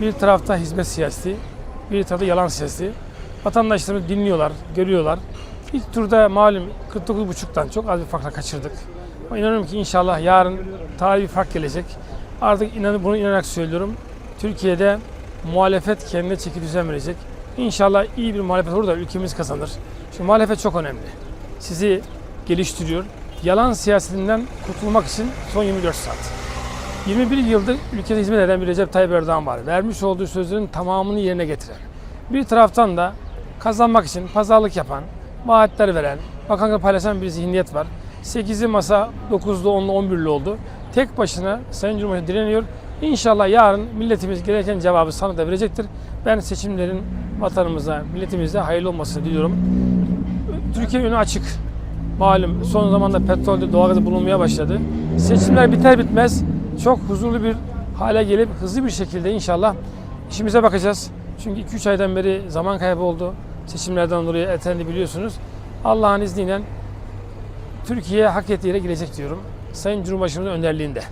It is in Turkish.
Bir tarafta hizmet siyaseti, bir tarafta yalan siyaseti. Vatandaşlarımız dinliyorlar, görüyorlar. İlk turda malum 49,5'tan çok az bir farkla kaçırdık. Ama inanıyorum ki inşallah yarın tarihi bir fark gelecek. Artık inanın bunu inanarak söylüyorum. Türkiye'de muhalefet kendine çeki düzen verecek. İnşallah iyi bir muhalefet olur da ülkemiz kazanır. Çünkü muhalefet çok önemli. Sizi geliştiriyor. Yalan siyasetinden kurtulmak için son 24 saat. 21 yıldır ülkede hizmet eden bir Recep Tayyip Erdoğan var. Vermiş olduğu sözlerin tamamını yerine getiren. Bir taraftan da kazanmak için pazarlık yapan, vaatler veren, bakanlıkla paylaşan bir zihniyet var. 8'i masa 9'lu 10'lu 11'li oldu. Tek başına Sayın Cumhurbaşkanı direniyor. İnşallah yarın milletimiz gereken cevabı sandıkta verecektir. Ben seçimlerin vatanımıza, milletimize hayırlı olmasını diliyorum. Türkiye önü açık. Malum son zamanda petrolde doğalgazı bulunmaya başladı. Seçimler biter bitmez çok huzurlu bir hale gelip hızlı bir şekilde inşallah işimize bakacağız. Çünkü 2-3 aydan beri zaman kaybı oldu. Seçimlerden dolayı ertelendi biliyorsunuz. Allah'ın izniyle Türkiye hak ettiği yere gelecek diyorum. Sayın Cumhurbaşkanımızın önderliğinde.